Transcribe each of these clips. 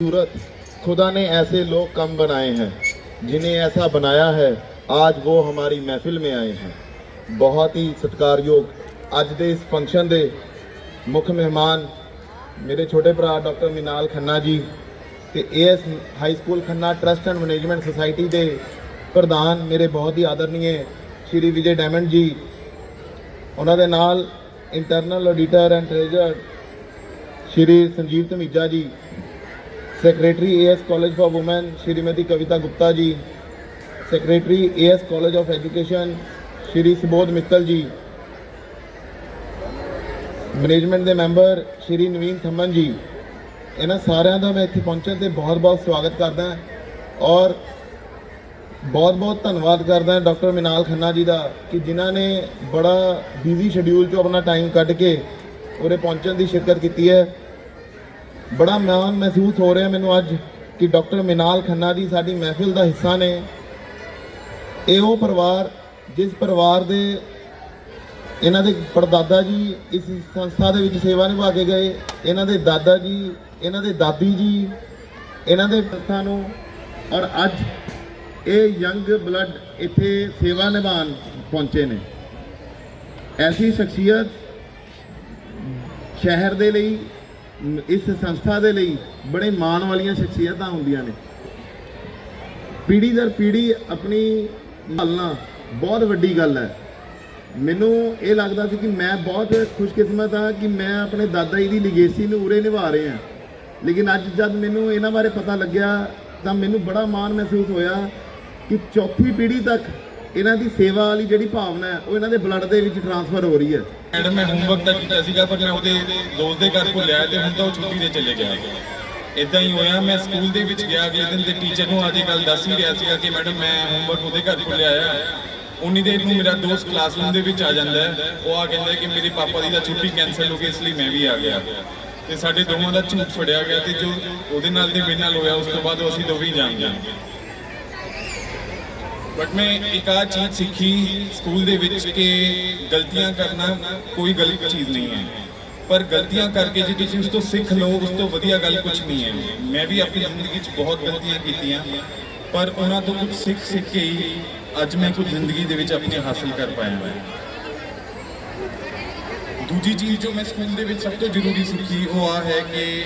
सूरत खुदा ने ऐसे लोग कम बनाए हैं जिन्हें ऐसा बनाया है आज वो हमारी महफिल में आए हैं ਬਹੁਤ ਹੀ ਸਤਿਕਾਰਯੋਗ ਅੱਜ ਦੇ ਇਸ ਫੰਕਸ਼ਨ ਦੇ ਮੁੱਖ ਮਹਿਮਾਨ ਮੇਰੇ ਛੋਟੇ ਭਰਾ ਡਾਕਟਰ ਮਿਨਾਲ ਖੰਨਾ ਜੀ ਤੇ AS high school Khanna trust and management society ਦੇ ਪ੍ਰਧਾਨ ਮੇਰੇ ਬਹੁਤ ਹੀ ਆਦਰਨੀਏ ਸ਼੍ਰੀ ਵਿਜੇ ਡਾਇਮੰਡ ਜੀ ਉਹਨਾਂ ਦੇ ਨਾਲ internal auditor and treasurer Shri Sanjeev Dhamija ji secretary AS college for women Shrimati Kavita Gupta ji secretary AS college of education Shri Subodh Mittal ji management ਦੇ member ਸ਼੍ਰੀ ਨਵੀਨ ਥੰਮਨ ਜੀ ਇਹਨਾਂ ਸਾਰਿਆਂ ਦਾ ਮੈਂ ਇੱਥੇ ਪਹੁੰਚਣ ਤੇ ਬਹੁਤ-ਬਹੁਤ ਸਵਾਗਤ ਕਰਦਾ ਔਰ ਬਹੁਤ-ਬਹੁਤ ਧੰਨਵਾਦ ਕਰਦਾ ਡਾਕਟਰ ਮਿਨਾਲ ਖੰਨਾ ਜੀ ਦਾ ਕਿ ਜਿਨ੍ਹਾਂ ਨੇ ਬੜਾ ਬਿਜ਼ੀ ਸ਼ਡਿਊਲ ਚੋਂ ਆਪਣਾ ਟਾਈਮ ਕੱਢ ਕੇ ਉਰੇ ਪਹੁੰਚਣ ਦੀ ਸ਼ਿਰਕਤ ਕੀਤੀ ਹੈ। ਬੜਾ ਮਾਣ ਮਹਿਸੂਸ ਹੋ ਰਿਹਾ ਮੈਨੂੰ ਅੱਜ ਕਿ ਡਾਕਟਰ ਮਿਨਾਲ ਖੰਨਾ ਜੀ ਸਾਡੀ ਮਹਿਫਿਲ ਦਾ ਹਿੱਸਾ ਨੇ। ਇਹ ਉਹ ਪਰਿਵਾਰ ਜਿਸ ਪਰਿਵਾਰ ਦੇ ਇਹਨਾਂ ਦੇ ਪੜਦਾਦਾ ਜੀ ਇਸ ਸੰਸਥਾ ਦੇ ਵਿੱਚ ਸੇਵਾ ਨਿਭਾ ਕੇ ਗਏ। ਇਹਨਾਂ ਦੇ ਦਾਦਾ ਜੀ, ਇਹਨਾਂ ਦੇ ਦਾਦੀ ਜੀ, ਇਹਨਾਂ ਦੇ ਸੰਸਥਾ ਨੂੰ। ਔਰ ਅੱਜ ਇਹ ਯੰਗ ਬਲੱਡ ਇੱਥੇ ਸੇਵਾ ਨਿਭਾਉਣ ਪਹੁੰਚੇ ਨੇ। ਐਸੀ ਸ਼ਖਸੀਅਤ ਸ਼ਹਿਰ ਦੇ ਲਈ ਇਸ ਸੰਸਥਾ ਦੇ ਲਈ ਬੜੇ ਮਾਣ ਵਾਲੀਆਂ ਸ਼ਖਸੀਅਤਾਂ ਹੁੰਦੀਆਂ ਨੇ। ਪੀੜ੍ਹੀ ਦਰ ਪੀੜ੍ਹੀ ਆਪਣੀ ਪਾਲਣਾ ਬਹੁਤ ਵੱਡੀ ਗੱਲ ਹੈ। ਮੈਨੂੰ ਇਹ ਲੱਗਦਾ ਸੀ ਕਿ ਮੈਂ ਬਹੁਤ ਖੁਸ਼ਕਿਸਮਤ ਹਾਂ ਕਿ ਮੈਂ ਆਪਣੇ ਦਾਦਾ ਜੀ ਦੀ ਲਿਗੇਸੀ ਨੂੰ ਉਰੇ ਨਿਭਾ ਰਿਹਾ ਲੇਕਿਨ ਅੱਜ ਜਦ ਮੈਨੂੰ ਇਹਨਾਂ ਬਾਰੇ ਪਤਾ ਲੱਗਿਆ ਤਾਂ ਮੈਨੂੰ ਬੜਾ ਮਾਣ ਮਹਿਸੂਸ ਹੋਇਆ ਕਿ ਚੌਥੀ ਪੀੜ੍ਹੀ ਤੱਕ ਇਹਨਾਂ ਦੀ ਸੇਵਾ ਵਾਲੀ ਜਿਹੜੀ ਭਾਵਨਾ ਹੈ, ਉਹ ਇਹਨਾਂ ਦੇ ਬਲੱਡ ਦੇ ਵਿੱਚ ਟਰਾਂਸਫਰ ਹੋ ਰਹੀ ਹੈ। ਮੈਡਮ, ਮੈਂ ਹੋਮਵਰਕ ਤਾਂ ਕੀਤਾ ਸੀਗਾ, ਪਰ ਮੈਂ ਉਹਦੇ ਦੋਸਤ ਦੇ ਘਰ ਭੁੱਲਿਆ ਤੇ ਹੁਣ ਤਾਂ ਉਹ ਛੁੱਟੀ ਤੇ ਚਲੇ ਗਿਆ। ਇਦਾਂ ਹੀ ਹੋਇਆ, ਮੈਂ ਸਕੂਲ ਦੇ ਵਿੱਚ ਗਿਆ, ਅਗਲੇ ਦਿਨ ਤੇ ਟੀਚਰ ਨੂੰ ਆਦੀ ਗੱਲ ਦੱਸ ਹੀ ਰਿਹਾ ਸੀਗਾ ਕਿ ਮੈਡਮ, ਮੈਂ ਹੋਮਵਰਕ ਉਹਦੇ ਘਰ ਭੁੱਲਿਆ ਆ। ਉਨੀ ਦੇਰ ਨੂੰ ਮੇਰਾ ਦੋਸਤ ਕਲਾਸਰੂਮ ਦੇ ਵਿੱਚ ਆ ਜਾਂਦਾ ਹੈ। ਉਹ ਆ ਕਹਿੰਦਾ ਕਿ ਮੇਰੇ ਪਾਪਾ ਦੀ ਤਾਂ ਛੁੱਟੀ ਕੈਨਸਲ ਹੋ ਗਈ, ਇਸ ਲਈ ਮੈਂ ਵੀ ਆ ਗਿਆ। ਤੇ ਸਾਡੇ ਦੋਵਾਂ ਦਾ ਝੂਠ ਫੜਿਆ ਗਿਆ ਤੇ ਜੋ ਉਹਦੇ ਨਾਲ ਤੇ ਮੇਰੇ ਨਾਲ ਹੋਇਆ, ਉਸ ਤੋਂ ਬਾਅਦ ਅਸੀਂ ਦੋਵੇਂ ਹੀ ਜਾਣ ਗਏ। ਬਟ ਮੈਂ ਇੱਕ ਆ ਚੀਜ਼ ਸਿੱਖੀ ਸਕੂਲ ਦੇ ਵਿੱਚ ਕਿ ਗਲਤੀਆਂ ਕਰਨਾ ਕੋਈ ਗਲਤ ਚੀਜ਼ ਨਹੀਂ ਹੈ। ਪਰ ਗਲਤੀਆਂ ਕਰਕੇ ਜੇ ਤੁਸੀਂ ਉਸ ਤੋਂ ਸਿੱਖ ਲਓ, ਉਸ ਤੋਂ ਵਧੀਆ ਗੱਲ ਕੁਝ ਨਹੀਂ ਹੈ। ਮੈਂ ਵੀ ਆਪਣੀ ਜ਼ਿੰਦਗੀ 'ਚ ਬਹੁਤ ਗਲਤੀਆਂ ਕੀਤੀਆਂ, ਪਰ ਉਹਨਾਂ ਤੋਂ ਕੁਝ ਸਿੱਖ ਸਿੱਖ ਕੇ ਹੀ ਅੱਜ ਮੈਂ ਕੁਝ ਜ਼ਿੰਦਗੀ ਦੇ ਵਿੱਚ ਆਪਣੇ ਹਾਸਲ ਕਰ ਪਾਇਆ ਹਾਂ। ਦੂਜੀ ਚੀਜ਼ ਜੋ ਮੈਂ ਸਕੂਲ ਦੇ ਵਿੱਚ ਸਭ ਤੋਂ ਜ਼ਰੂਰੀ ਸਿੱਖੀ, ਉਹ ਆ ਹੈ ਕਿ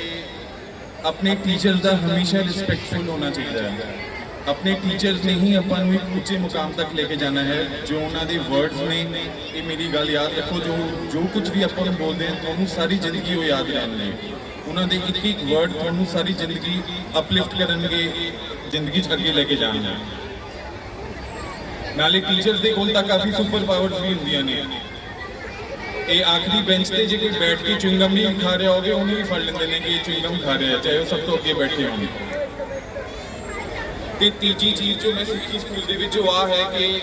ਆਪਣੇ ਟੀਚਰ ਦਾ ਹਮੇਸ਼ਾ ਰਿਸਪੈਕਟਫੁਲ ਹੋਣਾ ਚਾਹੀਦਾ ਹੈ। ਆਪਣੇ ਟੀਚਰਸ ਨੇ ਹੀ ਆਪਾਂ ਨੂੰ ਇੱਕ ਉੱਚੇ ਮੁਕਾਮ ਤੱਕ ਲੈ ਕੇ ਜਾਣਾ ਹੈ, ਜੋ ਉਹਨਾਂ ਦੇ ਵਰਡਸ ਨੇ, ਇਹ ਮੇਰੀ ਗੱਲ ਯਾਦ ਰੱਖੋ, ਜੋ ਜੋ ਕੁਝ ਵੀ ਆਪਾਂ ਨੂੰ ਬੋਲਦੇ ਹਾਂ, ਤੁਹਾਨੂੰ ਸਾਰੀ ਜ਼ਿੰਦਗੀ ਉਹ ਯਾਦ ਰਹਿਣਗੇ। ਉਹਨਾਂ ਦੇ ਇੱਕ ਇੱਕ ਵਰਡ ਤੁਹਾਨੂੰ ਸਾਰੀ ਜ਼ਿੰਦਗੀ ਅਪਲਿਫਟ ਕਰਨਗੇ, ਜ਼ਿੰਦਗੀ 'ਚ ਅੱਗੇ ਲੈ ਕੇ ਜਾਣਗੇ। ਨਾਲੇ ਟੀਚਰਸ ਦੇ ਕੋਲ ਤਾਂ ਕਾਫੀ ਸੁਪਰ ਪਾਵਰਸ ਵੀ ਹੁੰਦੀਆਂ ਨੇ। ਇਹ ਆਖਰੀ ਬੈਂਚ ਤੇ ਜੇ ਕੋਈ ਬੈਠ ਕੇ ਚੁੰਗਮ ਨਹੀਂ ਖਾ ਰਿਹਾ ਹੋਵੇ, ਉਹਨੂੰ ਵੀ ਫੜ ਲੈਂਦੇ ਨੇ ਕਿ ਇਹ ਚੁੰਗਮ ਖਾ ਰਿਹਾ ਚਾਹੇ ਉਹ ਸਭ ਤੋਂ ਅੱਗੇ ਬੈਠੇ ਹੋਣ। ਤੇ ਤੀਜੀ ਚੀਜ਼ ਜੋ ਮੈਂ ਸਿੱਖੀ ਸਕੂਲ ਦੇ ਵਿੱਚ ਉਹ ਆ ਹੈ ਕਿ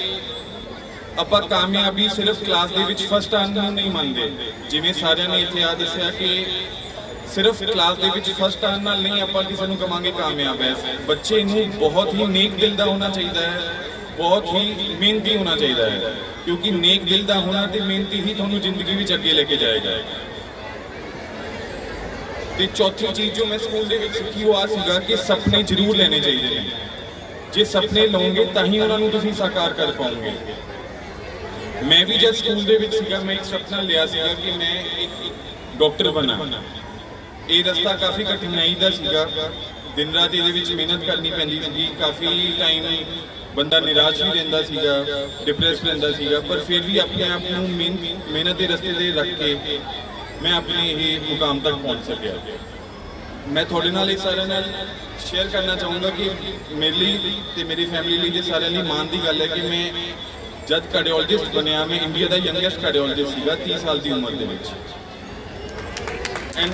ਆਪਾਂ ਕਾਮਯਾਬੀ ਸਿਰਫ ਕਲਾਸ ਦੇ ਵਿੱਚ ਫਸਟ ਆਉਣ ਨੂੰ ਨਹੀਂ ਮੰਨਦੇ। ਜਿਵੇਂ ਸਾਰਿਆਂ ਨੇ ਇੱਥੇ ਆ ਦੱਸਿਆ ਕਿ ਸਿਰਫ ਕਲਾਸ ਦੇ ਵਿੱਚ ਫਸਟ ਆਉਣ ਨਾਲ ਨਹੀਂ ਆਪਾਂ ਕਿਸੇ ਨੂੰ ਕਵਾਂਗੇ ਕਾਮਯਾਬ ਹੈ। ਬੱਚੇ ਨੂੰ ਬਹੁਤ ਹੀ ਨੇਕ ਦਿਲ ਦਾ ਹੋਣਾ ਚਾਹੀਦਾ ਹੈ, ਬਹੁਤ ਹੀ ਮਿਹਨਤੀ ਹੋਣਾ ਚਾਹੀਦਾ ਹੈ। ਕਿਉਂਕਿ ਨੇਕ ਦਿਲ ਦਾ ਹੋਣਾ ਤੇ ਮਿਹਨਤੀ ਹੀ ਤੁਹਾਨੂੰ ਜ਼ਿੰਦਗੀ ਵਿੱਚ ਅੱਗੇ ਲੈ ਕੇ ਜਾਏਗਾ। ਤੇ ਚੌਥੀ ਚੀਜ਼ ਜੋ ਮੈਂ ਸਕੂਲ ਦੇ ਵਿੱਚ ਸਿੱਖੀ ਉਹ ਆ ਸੀਗਾ ਕਿ ਸੁਪਨੇ ਜ਼ਰੂਰ ਲੈਣੇ ਚਾਹੀਦੇ ਨੇ। ਜੇ ਸੁਪਨੇ ਲਓਗੇ ਤਾਂ ਹੀ ਉਹਨਾਂ ਨੂੰ ਤੁਸੀਂ ਸਾਕਾਰ ਕਰ ਪਾਓਗੇ। ਮੈਂ ਵੀ ਜਦ ਸਕੂਲ ਦੇ ਵਿੱਚ ਸੀਗਾ, ਮੈਂ ਇੱਕ ਸੁਪਨਾ ਲਿਆ ਸੀਗਾ ਕਿ ਮੈਂ ਇੱਕ ਡਾਕਟਰ ਬਣਾ। ਇਹ ਰਸਤਾ ਕਾਫੀ ਕਠਿਨਾਈ ਦਾ ਸੀਗਾ। ਦਿਨ ਰਾਤ ਇਹਦੇ ਵਿੱਚ ਮਿਹਨਤ ਕਰਨੀ ਪੈਂਦੀ ਸੀਗੀ। ਕਾਫੀ ਟਾਈਮ ਬੰਦਾ ਨਿਰਾਸ਼ ਵੀ ਰਹਿੰਦਾ ਸੀਗਾ ਡਿਪਰੈਸ ਰਹਿੰਦਾ ਸੀਗਾ, ਪਰ ਫਿਰ ਵੀ ਆਪਣੇ ਆਪ ਨੂੰ ਮਿਹਨ- ਮਿਹਨਤ ਦੇ ਰਸਤੇ ਤੇ ਰੱਖ ਕੇ ਮੈਂ ਆਪਣੇ ਇਹ ਮੁਕਾਮ ਤੱਕ ਪਹੁੰਚ ਸਕਿਆ। ਮੈਂ ਤੁਹਾਡੇ ਨਾਲ ਇਹ ਸਾਰਿਆਂ ਨਾਲ ਸ਼ੇਅਰ ਕਰਨਾ ਚਾਹੂੰਗਾ ਕਿ ਮੇਰੇ ਲਈ ਤੇ ਮੇਰੀ ਫੈਮਿਲੀ ਲਈ ਤੇ ਸਾਰਿਆਂ ਲਈ ਮਾਣ ਦੀ ਗੱਲ ਹੈ ਕਿ ਮੈਂ ਜਦ ਕਾਰਡੀਓਲੋਜਿਸਟ ਬਣਿਆ, ਮੈਂ ਇੰਡੀਆ ਦਾ ਯੰਗੈਸਟ ਕਾਰਡੀਓਲੋਜਿਸਟ ਸੀਗਾ 30 ਸਾਲ ਦੀ ਉਮਰ ਦੇ ਵਿੱਚ। ਐਂਡ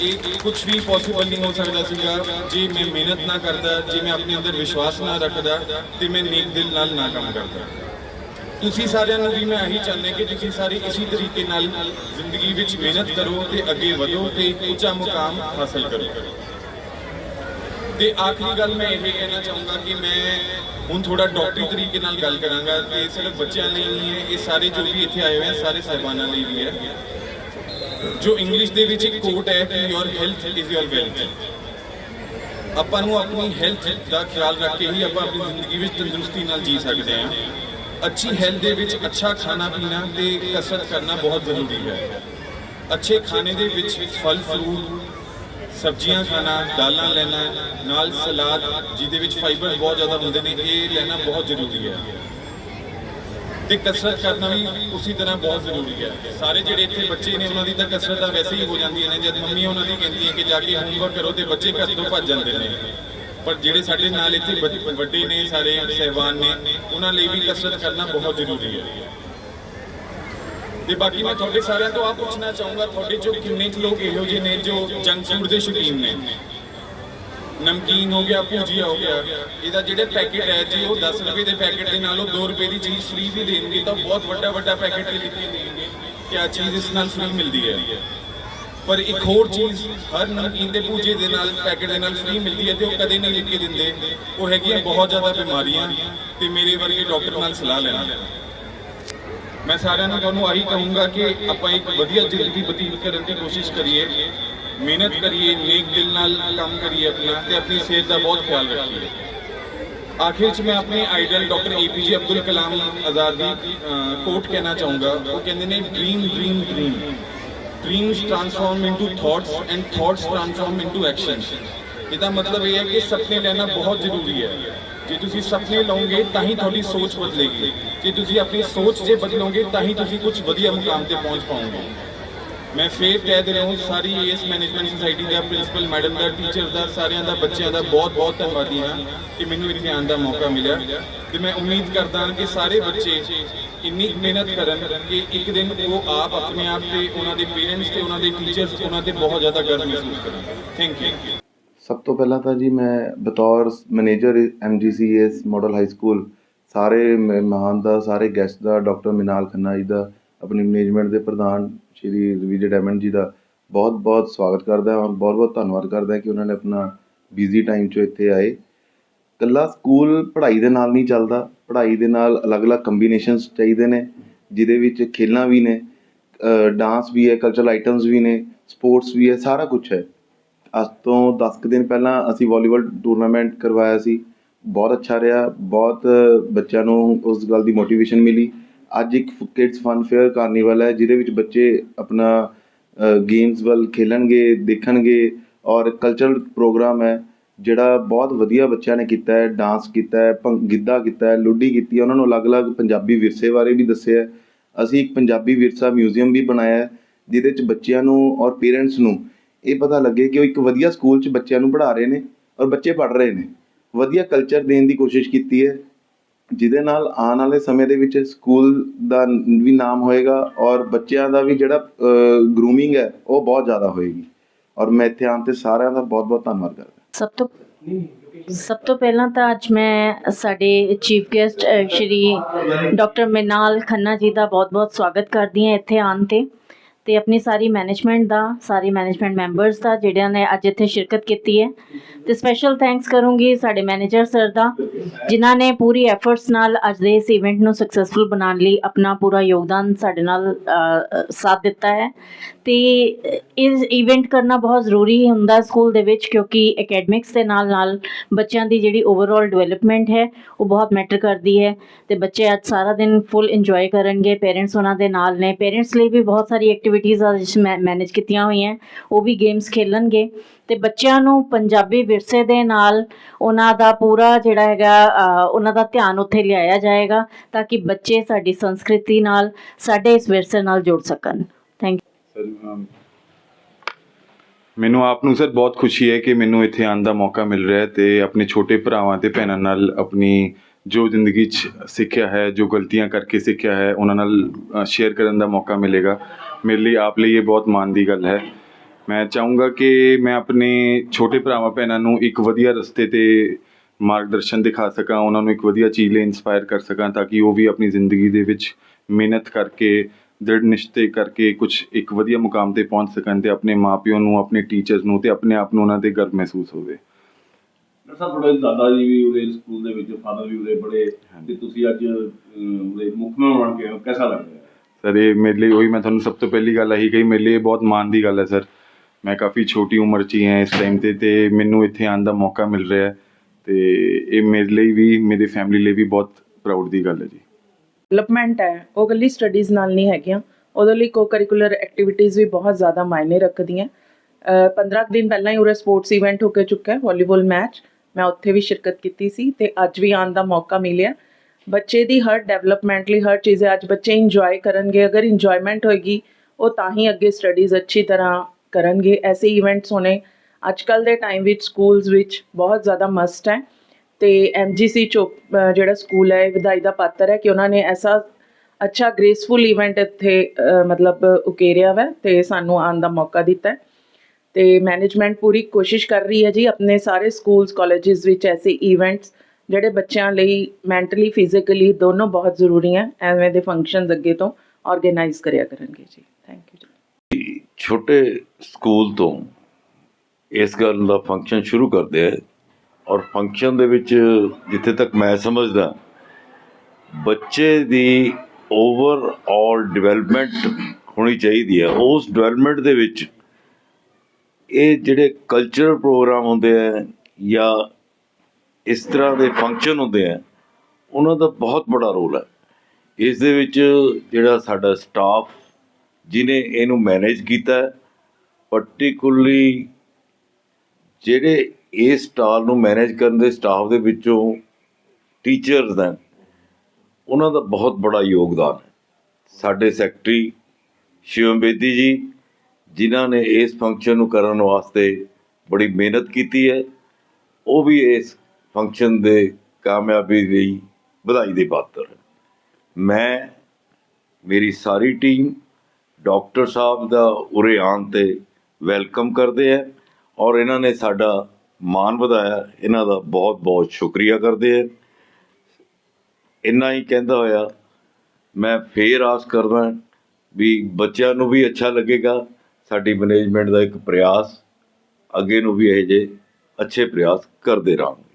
ਇਹ ਕੁਝ ਵੀ ਪੋਸੀਬਲ ਨਹੀਂ ਹੋ ਸਕਦਾ ਸੀਗਾ। ਜੇ ਮੈਂ ਮਿਹਨਤ ਨਾ ਕਰਦਾ, ਜੇ ਮੈਂ ਆਪਣੇ ਅੰਦਰ ਵਿਸ਼ਵਾਸ ਨਾ ਰੱਖਦਾ, ਤੇ ਮੈਂ ਨੇਕ ਦਿਲ ਨਾਲ ਨਾ ਕੰਮ ਕਰਦਾ। ਤੁਸੀਂ ਸਾਰਿਆਂ ਨੂੰ ਵੀ ਮੈਂ ਇਹੀ ਚਾਹੁੰਦਾ ਕਿ ਤੁਸੀਂ ਸਾਰੇ ਇਸੇ ਤਰੀਕੇ ਨਾਲ ਜ਼ਿੰਦਗੀ ਵਿੱਚ ਮਿਹਨਤ ਕਰੋ ਤੇ ਅੱਗੇ ਵਧੋ ਤੇ ਉੱਚਾ ਮੁਕਾਮ ਹਾਸਲ ਕਰੋ। ਤੇ ਆਖਰੀ ਗੱਲ ਮੈਂ ਇਹ ਕਹਿਣਾ ਚਾਹੂੰਗਾ ਕਿ ਮੈਂ ਹੁਣ ਥੋੜਾ ਡਾਕਟਰੀ ਤਰੀਕੇ ਨਾਲ ਗੱਲ ਕਰਾਂਗਾ ਤੇ ਸਿਰਫ ਬੱਚਿਆਂ ਲਈ ਨਹੀਂ ਹੈ, ਇਹ ਸਾਰੇ ਜੋ ਵੀ ਇੱਥੇ ਆਏ ਹੋਏ ਆ, ਸਾਰੇ ਸਹਿਬਾਨਾਂ ਲਈ ਵੀ ਹੈ। ਜੋ ਇੰਗਲਿਸ਼ ਦੇ ਵਿੱਚ ਇੱਕ ਕੋਟ ਹੈ ਕਿ your health is your wealth ਆਪਾਂ ਨੂੰ ਆਪਣੀ ਹੈਲਥ ਦਾ ਖਿਆਲ ਰੱਖ ਕੇ ਹੀ ਆਪਾਂ ਆਪਣੀ ਜ਼ਿੰਦਗੀ ਵਿੱਚ ਤੰਦਰੁਸਤੀ ਨਾਲ ਜੀ ਸਕਦੇ ਹਾਂ। ਅੱਛੀ ਹੈਲਥ ਦੇ ਵਿੱਚ ਅੱਛਾ ਖਾਣਾ ਪੀਣਾ ਤੇ ਕਸਰਤ ਕਰਨਾ ਬਹੁਤ ਜ਼ਰੂਰੀ ਹੈ। ਅੱਛੇ ਖਾਣੇ ਦੇ ਵਿੱਚ ਫਲ ਫਰੂਟ ਸਬਜ਼ੀਆਂ ਖਾਣਾ, ਦਾਲਾਂ ਲੈਣਾ, ਨਾਲ ਸਲਾਦ, ਜਿਹਦੇ ਵਿੱਚ ਫਾਈਬਰ ਬਹੁਤ ਜ਼ਿਆਦਾ ਹੁੰਦੇ ਨੇ, ਇਹ ਲੈਣਾ ਬਹੁਤ ਜ਼ਰੂਰੀ ਹੈ। ਤੇ ਕਸਰਤ ਕਰਨਾ ਵੀ ਉਸੇ ਤਰ੍ਹਾਂ ਬਹੁਤ ਜ਼ਰੂਰੀ ਹੈ। ਸਾਰੇ ਜਿਹੜੇ ਇੱਥੇ ਬੱਚੇ ਨੇ, ਉਹਨਾਂ ਦੀ ਤਾਂ ਕਸਰਤ ਤਾਂ ਵੈਸੇ ਹੀ ਹੋ ਜਾਂਦੀਆਂ ਨੇ, ਜਦ ਮੰਮੀ ਉਹਨਾਂ ਦੀ ਕਹਿੰਦੀ ਹੈ ਕਿ ਜਾ ਕੇ ਹੋਮਵਰਕ ਕਰੋ ਤੇ ਬੱਚੇ ਘਰ ਤੋਂ ਭੱਜ ਜਾਂਦੇ ਨੇ। ਪਰ ਜਿਹੜੇ ਸਾਡੇ ਨਾਲ ਇੱਥੇ ਵੱਡੇ ਨੇ, ਸਾਰੇ ਸਹਿਬਾਨ ਨੇ, ਉਹਨਾਂ ਲਈ ਵੀ ਕਸਰਤ ਕਰਨਾ ਬਹੁਤ ਜ਼ਰੂਰੀ ਹੈ। ਤੇ ਬਾਕੀ ਮੈਂ ਤੁਹਾਡੇ ਸਾਰਿਆਂ ਤੋਂ ਆ ਪੁੱਛਣਾ ਚਾਹੂੰਗਾ, ਤੁਹਾਡੇ ਚੋਂ ਕਿੰਨੇ ਕੁ ਲੋਕ ਇਹੋ ਜਿਹੇ ਨੇ ਜੋ ਜੰਕ ਫੂਡ ਦੇ ਸ਼ੌਕੀਨ ਨੇ? ਨਮਕੀਨ ਹੋ ਗਿਆ ਭੁਜੀਆ ਹੋ ਗਿਆ, ਇਹਦਾ ਜਿਹੜਾ ਪੈਕੇਟ ਹੈ ਜੀ, ਉਹ 10 ਰੁਪਏ ਦੇ ਪੈਕੇਟ ਦੇ ਨਾਲ ਉਹ 2 ਰੁਪਏ ਦੀ ਚੀਜ਼ ਫ੍ਰੀ ਵੀ ਦੇਣਗੇ ਤਾਂ ਬਹੁਤ ਵੱਡਾ ਵੱਡਾ ਪੈਕੇਟ ਤੇ ਲਿਖ ਕੇ ਦੇਣਗੇ। ਕਿ ਆ ਚੀਜ਼ ਇਸ ਨਾਲ ਫ੍ਰੀ ਮਿਲਦੀ ਹੈ। ਪਰ ਇੱਕ ਹੋਰ ਚੀਜ਼ ਹਰ ਨਮਕੀਨ ਦੇ ਭੁਜੇ ਦੇ ਨਾਲ, ਪੈਕੇਟ ਦੇ ਨਾਲ ਫ੍ਰੀ ਮਿਲਦੀ ਹੈ ਤੇ ਉਹ ਕਦੇ ਨਹੀਂ ਲਿਖ ਕੇ ਦਿੰਦੇ। ਉਹ ਹੈਗੀਆਂ ਬਹੁਤ ਜ਼ਿਆਦਾ ਬਿਮਾਰੀਆਂ ਤੇ ਮੇਰੇ ਵਰਗੇ ਡਾਕਟਰ ਨਾਲ ਸਲਾਹ ਲੈਣਾ। ਮੈਂ ਸਾਰਿਆਂ ਨੂੰ ਤੁਹਾਨੂੰ ਆਹੀ ਕਹੂੰਗਾ ਕਿ ਆਪਾਂ ਇੱਕ ਵਧੀਆ ਜ਼ਿੰਦਗੀ ਬਤੀਤ ਕਰਨ ਦੀ ਕੋਸ਼ਿਸ਼ ਕਰੀਏ, ਮਿਹਨਤ ਕਰੀਏ, ਨੇਕ ਦਿਲ ਨਾਲ ਕੰਮ ਕਰੀਏ ਆਪਣਾ ਤੇ ਆਪਣੀ ਸਿਹਤ ਦਾ ਬਹੁਤ ਖਿਆਲ ਰੱਖੀਏ। ਆਖਿਰ 'ਚ ਮੈਂ ਆਪਣੇ idol doctor APJ Abdul Kalam Azad ਦੀ ਕੋਟ ਕਹਿਣਾ ਚਾਹੂੰਗਾ। ਉਹ ਕਹਿੰਦੇ ਨੇ dream dream dream dreams transform into thoughts and thoughts transform into actions ਇਹਦਾ ਮਤਲਬ ਇਹ ਹੈ ਕਿ ਸੁਪਨੇ ਲੈਣਾ ਬਹੁਤ ਜ਼ਰੂਰੀ ਹੈ। ਜੇ ਤੁਸੀਂ ਸੁਪਨੇ ਲਓਗੇ ਤਾਂ ਹੀ ਤੁਹਾਡੀ ਸੋਚ ਬਦਲੇਗੀ। ਜੇ ਤੁਸੀਂ ਆਪਣੀ ਸੋਚ ਜੇ ਬਦਲੋਗੇ ਤਾਂ ਹੀ ਤੁਸੀਂ ਕੁਝ ਵਧੀਆ ਮੁਕਾਮ ਤੇ ਪਹੁੰਚ ਪਾਓਗੇ। ਮੈਂ ਫੇਰ ਕਹਿ ਦੇ ਰਿਹਾ ਹਾਂ, ਸਾਰੀ ਏਐਸ ਮੈਨੇਜਮੈਂਟ ਸੁਸਾਇਟੀ ਦਾ ਪ੍ਰਿੰਸੀਪਲ ਮੈਡਮ ਦਾ ਟੀਚਰ ਦਾ, ਸਾਰਿਆਂ ਦਾ, ਬੱਚਿਆਂ ਦਾ ਬਹੁਤ ਬਹੁਤ ਧੰਨਵਾਦੀ ਹਾਂ ਕਿ ਮੈਨੂੰ ਇੱਥੇ ਆਉਣ ਦਾ ਮੌਕਾ ਮਿਲਿਆ। ਤੇ ਮੈਂ ਉਮੀਦ ਕਰਦਾ ਹਾਂ ਕਿ ਸਾਰੇ ਬੱਚੇ ਇੰਨੀ ਮਿਹਨਤ ਕਰਨ ਕਿ ਇੱਕ ਦਿਨ ਉਹ ਆਪ ਆਪਣੇ ਆਪ ਤੇ ਉਹਨਾਂ ਦੇ ਪੇਰੈਂਟਸ ਤੇ, ਉਹਨਾਂ ਦੇ ਟੀਚਰਸ ਉਹਨਾਂ ਤੇ ਬਹੁਤ ਜ਼ਿਆਦਾ ਗਰਵ ਮਹਿਸੂਸ ਕਰਨ। ਥੈਂਕ ਯੂ ਸਭ ਤੋਂ ਪਹਿਲਾਂ ਤਾਂ ਜੀ ਮੈਂ ਬਤੌਰ manager MGCS model high school ਸਾਰੇ ਮਹਿਮਾਨ ਦਾ, ਸਾਰੇ ਗੈਸਟ ਦਾ, ਡਾਕਟਰ ਮਿਨਾਲ ਖੰਨਾ ਜੀ ਦਾ, ਆਪਣੀ ਮੈਨੇਜਮੈਂਟ ਦੇ ਪ੍ਰਧਾਨ ਸ਼੍ਰੀ ਰਵੀਜੇ ਡੈਮਨ ਜੀ ਦਾ ਬਹੁਤ ਬਹੁਤ ਸਵਾਗਤ ਕਰਦਾ ਹਾਂ। ਔਰ ਬਹੁਤ ਬਹੁਤ ਧੰਨਵਾਦ ਕਰਦਾ ਕਿ ਉਹਨਾਂ ਨੇ ਆਪਣਾ ਬਿਜ਼ੀ ਟਾਈਮ 'ਚੋਂ ਇੱਥੇ ਆਏ। ਇਕੱਲਾ ਸਕੂਲ ਪੜ੍ਹਾਈ ਦੇ ਨਾਲ ਨਹੀਂ ਚੱਲਦਾ। ਪੜ੍ਹਾਈ ਦੇ ਨਾਲ ਅਲੱਗ-ਅਲੱਗ ਕੰਬੀਨੇਸ਼ਨਸ ਚਾਹੀਦੇ ਨੇ, ਜਿਹਦੇ ਵਿੱਚ ਖੇਲਾਂ ਵੀ ਨੇ ਡਾਂਸ ਵੀ ਹੈ ਕਲਚਰਲ ਆਈਟਮਸ ਵੀ ਨੇ ਸਪੋਰਟਸ ਵੀ ਹੈ, ਸਾਰਾ ਕੁਝ ਹੈ। ਅੱਜ ਤੋਂ 10 ਕੁ ਦਿਨ ਪਹਿਲਾਂ ਅਸੀਂ ਵਾਲੀਬਾਲ ਟੂਰਨਾਮੈਂਟ ਕਰਵਾਇਆ ਸੀ। ਬਹੁਤ ਅੱਛਾ ਰਿਹਾ। ਬਹੁਤ ਬੱਚਿਆਂ ਨੂੰ ਉਸ ਗੱਲ ਦੀ ਮੋਟੀਵੇਸ਼ਨ ਮਿਲੀ। ਅੱਜ ਇੱਕ ਕਿਡਸ ਫਨ ਫੇਅਰ ਕਾਰਨੀਵਲ ਹੈ, ਜਿਹਦੇ ਵਿੱਚ ਬੱਚੇ ਆਪਣਾ ਗੇਮਸ ਵੱਲ ਖੇਲਣਗੇ, ਦੇਖਣਗੇ ਔਰ ਕਲਚਰਲ ਪ੍ਰੋਗਰਾਮ ਹੈ, ਜਿਹੜਾ ਬਹੁਤ ਵਧੀਆ ਬੱਚਿਆਂ ਨੇ ਕੀਤਾ ਹੈ ਡਾਂਸ ਕੀਤਾ ਹੈ ਭੰਗ- ਗਿੱਧਾ ਕੀਤਾ ਹੈ, ਲੁੱਡੀ ਕੀਤੀ ਹੈ, ਉਹਨਾਂ ਨੂੰ ਅਲੱਗ-ਅਲੱਗ ਪੰਜਾਬੀ ਵਿਰਸੇ ਬਾਰੇ ਵੀ ਦੱਸਿਆ ਹੈ। ਅਸੀਂ ਇੱਕ ਪੰਜਾਬੀ ਵਿਰਸਾ ਮਿਊਜ਼ੀਅਮ ਵੀ ਬਣਾਇਆ ਹੈ, ਜਿਹਦੇ ਵਿੱਚ ਬੱਚਿਆਂ ਨੂੰ ਔਰ ਪੇਰੈਂਟਸ ਨੂੰ ਇਹ ਪਤਾ ਲੱਗੇ ਕਿ ਉਹ ਇੱਕ ਵਧੀਆ ਸਕੂਲ 'ਚ ਬੱਚਿਆਂ ਨੂੰ ਪੜ੍ਹਾ ਰਹੇ ਨੇ ਔਰ ਬੱਚੇ ਪੜ੍ਹ ਰਹੇ ਨੇ ਵਧੀਆ ਕਲਚਰ ਦੇਣ ਦੀ ਕੋਸ਼ਿਸ਼ ਕੀਤੀ ਹੈ ਜਿਹਦੇ ਨਾਲ ਆਉਣ ਵਾਲੇ ਸਮੇਂ ਦੇ ਵਿੱਚ ਸਕੂਲ ਦਾ ਵੀ ਨਾਮ ਹੋਏਗਾ ਔਰ ਬੱਚਿਆਂ ਦਾ ਵੀ ਜਿਹੜਾ ਗਰੂਮਿੰਗ ਹੈ, ਉਹ ਬਹੁਤ ਜ਼ਿਆਦਾ ਹੋਏਗੀ। ਔਰ ਮੈਂ ਇੱਥੇ ਆਉਣ ਤੇ ਸਾਰਿਆਂ ਦਾ ਬਹੁਤ ਬਹੁਤ ਧੰਨਵਾਦ ਕਰਦਾ। ਸਭ ਤੋਂ ਸਭ ਤੋਂ ਪਹਿਲਾਂ ਤਾਂ ਅੱਜ ਮੈਂ ਸਾਡੇ chief guest Shri doctor Minal Khanna ji ਦਾ ਬਹੁਤ-ਬਹੁਤ ਸਵਾਗਤ ਕਰਦੀ ਹਾਂ ਇੱਥੇ ਆਉਣ ਤੇ। ਤੇ ਆਪਣੀ ਸਾਰੀ ਮੈਨੇਜਮੈਂਟ ਦਾ, ਸਾਰੀ ਮੈਨੇਜਮੈਂਟ ਮੈਂਬਰਸ ਦਾ, ਜਿਹੜਿਆਂ ਨੇ ਅੱਜ ਇੱਥੇ ਸ਼ਿਰਕਤ ਕੀਤੀ ਹੈ। ਤੇ ਸਪੈਸ਼ਲ ਥੈਂਕਸ ਕਰੂੰਗੀ ਸਾਡੇ ਮੈਨੇਜਰ ਸਰ ਦਾ, ਜਿਨ੍ਹਾਂ ਨੇ ਪੂਰੀ ਐਫਰਟਸ ਨਾਲ ਅੱਜ ਦੇ ਇਸ ਇਵੈਂਟ ਨੂੰ ਸਕਸੈਸਫੁਲ ਬਣਾਉਣ ਲਈ ਆਪਣਾ ਪੂਰਾ ਯੋਗਦਾਨ ਸਾਡੇ ਨਾਲ ਸਾਥ ਦਿੱਤਾ ਹੈ। ਤੇ ਇਸ ਇਵੈਂਟ ਕਰਨਾ ਬਹੁਤ ਜ਼ਰੂਰੀ ਹੁੰਦਾ ਸਕੂਲ ਦੇ ਵਿੱਚ, ਕਿਉਂਕਿ ਅਕੈਡਮਿਕਸ ਦੇ ਨਾਲ ਨਾਲ ਬੱਚਿਆਂ ਦੀ ਜਿਹੜੀ ਓਵਰਆਲ ਡਿਵੈਲਪਮੈਂਟ ਹੈ, ਉਹ ਬਹੁਤ ਮੈਟਰ ਕਰਦੀ ਹੈ। ਤੇ ਬੱਚੇ ਅੱਜ ਸਾਰਾ ਦਿਨ ਫੁੱਲ ਇੰਜੋਏ ਕਰਨਗੇ ਪੇਰੈਂਟਸ ਉਹਨਾਂ ਦੇ ਨਾਲ ਨੇ। ਪੇਰੈਂਟਸ ਲਈ ਵੀ ਬਹੁਤ ਸਾਰੀ ਐਕਟੀਵਿਟੀਜ਼ ਅੱਜ ਮੈਨੇਜ ਕੀਤੀਆਂ ਹੋਈਆਂ, ਉਹ ਵੀ ਗੇਮਸ ਖੇਲਣਗੇ। ਤੇ ਬੱਚਿਆਂ ਨੂੰ ਪੰਜਾਬੀ ਵਿਰਸੇ ਦੇ ਨਾਲ ਉਹਨਾਂ ਦਾ ਪੂਰਾ ਜਿਹੜਾ ਹੈਗਾ ਉਹਨਾਂ ਦਾ ਧਿਆਨ ਉੱਥੇ ਲਿਆਇਆ ਜਾਏਗਾ ਤਾਂ ਕਿ ਬੱਚੇ ਸਾਡੀ ਸੰਸਕ੍ਰਿਤੀ ਨਾਲ, ਸਾਡੇ ਇਸ ਵਿਰਸੇ ਨਾਲ ਜੁੜ ਸਕਣ। ਥੈਂਕ ਸਰ ਮੈਨੂੰ ਆਪ ਨੂੰ ਸਰ ਬਹੁਤ ਖੁਸ਼ੀ ਹੈ ਕਿ ਮੈਨੂੰ ਇੱਥੇ ਆਉਣ ਦਾ ਮੌਕਾ ਮਿਲ ਰਿਹਾ ਹੈ ਤੇ ਆਪਣੇ ਛੋਟੇ ਭਰਾਵਾਂ ਤੇ ਭੈਣਾਂ ਨਾਲ ਆਪਣੀ ਜੋ ਜ਼ਿੰਦਗੀ 'ਚ ਸਿੱਖਿਆ ਹੈ, ਜੋ ਗਲਤੀਆਂ ਕਰਕੇ ਸਿੱਖਿਆ ਹੈ, ਉਹਨਾਂ ਨਾਲ ਸ਼ੇਅਰ ਕਰਨ ਦਾ ਮੌਕਾ ਮਿਲੇਗਾ। ਮੇਰੇ ਲਈ ਆਪ ਲਈ ਇਹ ਬਹੁਤ ਮਾਣ ਦੀ ਗੱਲ ਹੈ। ਮੈਂ ਚਾਹੂੰਗਾ ਕਿ ਮੈਂ ਆਪਣੇ ਛੋਟੇ ਭਰਾਵਾਂ ਭੈਣਾਂ ਨੂੰ ਇੱਕ ਵਧੀਆ ਰਸਤੇ ਤੇ ਮਾਰਗਦਰਸ਼ਨ ਦਿਖਾ ਸਕਾਂ ਉਹਨਾਂ ਨੂੰ ਇੱਕ ਵਧੀਆ ਚੀਜ਼ ਲਈ ਇਨਸਪਾਇਰ ਕਰ ਸਕਾਂ ਤਾਂ ਕਿ ਉਹ ਵੀ ਆਪਣੀ ਜ਼ਿੰਦਗੀ ਦੇ ਵਿੱਚ ਮਿਹਨਤ ਕਰਕੇ ਦ੍ਰਿੜ ਨਿਸ਼ਚੇ ਕਰਕੇ ਕੁਝ ਇੱਕ ਵਧੀਆ ਮੁਕਾਮ ਤੇ ਪਹੁੰਚ ਸਕਣ ਤੇ ਆਪਣੇ ਮਾਪਿਓ ਨੂੰ ਆਪਣੇ ਟੀਚਰਸ ਨੂੰ ਤੇ ਆਪਣੇ ਆਪ ਨੂੰ ਉਹਨਾਂ ਤੇ ਗਰਵ ਮਹਿਸੂਸ ਹੋਵੇ। ਸਾਹਿਬ ਤੁਹਾਡੇ ਦਾਦਾ ਜੀ ਵੀ ਉਰੇ ਸਕੂਲ ਦੇ ਵਿੱਚ ਫਾਦਰ ਵੀ ਉਰੇ ਪੜ੍ਹੇ ਤੇ ਤੁਸੀਂ ਅੱਜ ਉਰੇ ਮੁੱਖ ਮਹਿਮਾਨ ਬਣ ਕੇ ਆਏ ਹੋ? ਕਿਹਦਾ ਲੱਗ ਰਿਹਾ? ਸਰ, ਇਹ ਮੇਰੇ ਲਈ ਉਹੀ ਮੈਂ ਤੁਹਾਨੂੰ ਸਭ ਤੋਂ ਪਹਿਲੀ ਗੱਲ ਇਹੀ ਕਹੀ, ਮੇਰੇ ਲਈ ਇਹ ਬਹੁਤ ਮਾਣ ਦੀ ਗੱਲ ਹੈ ਸਰ। ਮੈਂ ਕਾਫੀ ਛੋਟੀ ਉਮਰ 'ਚ ਹੀ ਹਾਂ ਇਸ ਟਾਈਮ ਤੇ ਤੇ ਮੈਨੂੰ ਇੱਥੇ ਆਉਣ ਦਾ ਮੌਕਾ ਮਿਲ ਰਿਹਾ ਹੈ। ਤੇ ਇਹ ਮੇਰੇ ਲਈ ਵੀ, ਮੇਰੀ ਫੈਮਿਲੀ ਲਈ ਵੀ ਬਹੁਤ ਪ੍ਰਾਊਡ ਦੀ ਗੱਲ ਹੈ ਜੀ। ਡਿਵੈਲਪਮੈਂਟ ਹੈ, ਉਹ ਇਕੱਲੀ ਸਟੱਡੀਜ਼ ਨਾਲ ਨਹੀਂ ਹੈਗੀਆਂ। ਉਹਦੇ ਲਈ ਕੋ ਕਰਿਕੂਲਰ ਐਕਟੀਵਿਟੀਜ਼ ਵੀ ਬਹੁਤ ਜ਼ਿਆਦਾ ਮਾਇਨੇ ਰੱਖਦੀਆਂ। 15 ਦਿਨ ਪਹਿਲਾਂ ਹੀ ਉਰੇ ਸਪੋਰਟਸ ਇਵੈਂਟ ਹੋ ਕੇ ਚੁੱਕਾ ਹੈ ਵਾਲੀਬਾਲ ਮੈਚ ਮੈਂ ਉੱਥੇ ਵੀ ਸ਼ਿਰਕਤ ਕੀਤੀ ਸੀ ਤੇ ਅੱਜ ਵੀ ਆਉਣ ਦਾ ਮੌਕਾ ਮਿਲਿਆ। ਬੱਚੇ ਦੀ ਹਰ ਡਿਵੈਲਪਮੈਂਟ ਲਈ ਹਰ ਚੀਜ਼ ਹੈ ਅੱਜ ਬੱਚੇ ਇੰਜੋਏ ਕਰਨਗੇ, ਅਗਰ ਇੰਜੋਇਮੈਂਟ ਹੋਏਗੀ, ਉਹ ਤਾਂ ਹੀ ਅੱਗੇ ਸਟੱਡੀਜ਼ ਅੱਛੀ ਤਰ੍ਹਾਂ ਕਰਨਗੇ। ਐਸੇ ਇਵੈਂਟਸ ਹੋਣੇ ਅੱਜ ਕੱਲ ਦੇ ਟਾਈਮ ਵਿੱਚ ਸਕੂਲਸ ਵਿੱਚ ਬਹੁਤ ਜ਼ਿਆਦਾ ਮਸਟ ਹੈ। ਤੇ ਐਮਜੀਸੀ ਚੋ ਜਿਹੜਾ ਸਕੂਲ ਹੈ, ਇਹ ਵਧਾਈ ਦਾ ਪਾਤਰ ਹੈ ਕਿ ਉਹਨਾਂ ਨੇ ਐਸਾ ਅੱਛਾ ਗ੍ਰੇਸਫੁਲ ਇਵੈਂਟ ਇੱਥੇ ਮਤਲਬ ਉਕੇਰਿਆ ਵਾ ਤੇ ਸਾਨੂੰ ਆਉਣ ਦਾ ਮੌਕਾ ਦਿੱਤਾ ਹੈ। ਤੇ ਮੈਨੇਜਮੈਂਟ ਪੂਰੀ ਕੋਸ਼ਿਸ਼ ਕਰ ਰਹੀ ਹੈ ਜੀ, ਆਪਣੇ ਸਾਰੇ ਸਕੂਲਸ ਕਾਲਜਸ ਵਿੱਚ ਐਸੇ ਇਵੈਂਟਸ ਜਿਹੜੇ ਬੱਚਿਆਂ ਲਈ ਮੈਂਟਲੀ ਫਿਜ਼ੀਕਲੀ ਦੋਨੋਂ ਬਹੁਤ ਜ਼ਰੂਰੀ ਹੈ, ਐਵੇਂ ਦੇ ਫੰਕਸ਼ਨਸ ਅੱਗੇ ਤੋਂ ਆਰਗੇਨਾਈਜ਼ ਕਰਿਆ ਕਰਨਗੇ ਜੀ। ਥੈਂਕ ਯੂ ਜੀ। ਛੋਟੇ ਸਕੂਲ ਤੋਂ ਇਸ ਗੱਲ ਦਾ ਫੰਕਸ਼ਨ ਸ਼ੁਰੂ ਕਰਦੇ ਆ ਔਰ ਫੰਕਸ਼ਨ ਦੇ ਵਿੱਚ ਜਿੱਥੇ ਤੱਕ ਮੈਂ ਸਮਝਦਾ, ਬੱਚੇ ਦੀ ਓਵਰਆਲ ਡਿਵੈਲਪਮੈਂਟ ਹੋਣੀ ਚਾਹੀਦੀ ਹੈ। ਉਸ ਡਿਵੈਲਪਮੈਂਟ ਦੇ ਵਿੱਚ ਇਹ ਜਿਹੜੇ ਕਲਚਰਲ ਪ੍ਰੋਗਰਾਮ ਹੁੰਦੇ ਆ ਜਾਂ ਇਸ ਤਰ੍ਹਾਂ ਦੇ ਫੰਕਸ਼ਨ ਹੁੰਦੇ ਆ, ਉਹਨਾਂ ਦਾ ਬਹੁਤ ਬੜਾ ਰੋਲ ਹੈ ਇਸ ਦੇ ਵਿੱਚ ਜਿਹੜਾ ਸਾਡਾ ਸਟਾਫ ਜਿਨੇ ਇਹਨੂੰ ਮੈਨੇਜ ਕੀਤਾ ਪਾਰਟਿਕੂਲਰਲੀ ਜਿਹੜੇ ਇਸ ਸਟਾਲ ਨੂੰ ਮੈਨੇਜ ਕਰਨ ਦੇ ਸਟਾਫ ਦੇ ਵਿੱਚੋਂ ਟੀਚਰਸ ਦਾ ਉਹਨਾਂ ਦਾ ਬਹੁਤ ਬੜਾ ਯੋਗਦਾਨ ਹੈ। ਸਾਡੇ ਸੈਕਟਰੀ ਸ਼ਿਵਮ ਬੇਦੀ ਜੀ, ਜਿਨ੍ਹਾਂ ਨੇ ਇਸ ਫੰਕਸ਼ਨ ਨੂੰ ਕਰਨ ਵਾਸਤੇ ਬੜੀ ਮਿਹਨਤ ਕੀਤੀ ਹੈ, ਉਹ ਵੀ ਇਸ ਫੰਕਸ਼ਨ ਦੇ ਕਾਮਯਾਬੀ ਲਈ ਵਧਾਈ ਦੇ ਪਾਤਰ ਮੈਂ, ਮੇਰੀ ਸਾਰੀ ਟੀਮ ਡਾਕਟਰ ਸਾਹਿਬ ਦਾ ਉਰੇ ਆਉਣ ਤੇ ਵੈਲਕਮ ਕਰਦੇ ਆ ਔਰ ਇਹਨਾਂ ਨੇ ਸਾਡਾ ਮਾਣ ਵਧਾਇਆ। ਇਹਨਾਂ ਦਾ ਬਹੁਤ ਬਹੁਤ ਸ਼ੁਕਰੀਆ ਕਰਦੇ ਆ। ਇੰਨਾ ਹੀ ਕਹਿੰਦਾ ਹੋਇਆ, ਮੈਂ ਫੇਰ ਆਸ ਕਰਦਾ ਵੀ ਬੱਚਿਆਂ ਨੂੰ ਵੀ ਅੱਛਾ ਲੱਗੇਗਾ। ਸਾਡੀ ਮੈਨੇਜਮੈਂਟ ਦਾ ਇੱਕ ਪ੍ਰਯਾਸ, ਅੱਗੇ ਨੂੰ ਵੀ ਇਹ ਜੇ ਅੱਛੇ ਪ੍ਰਯਾਸ ਕਰਦੇ ਰਹਾਂਗੇ।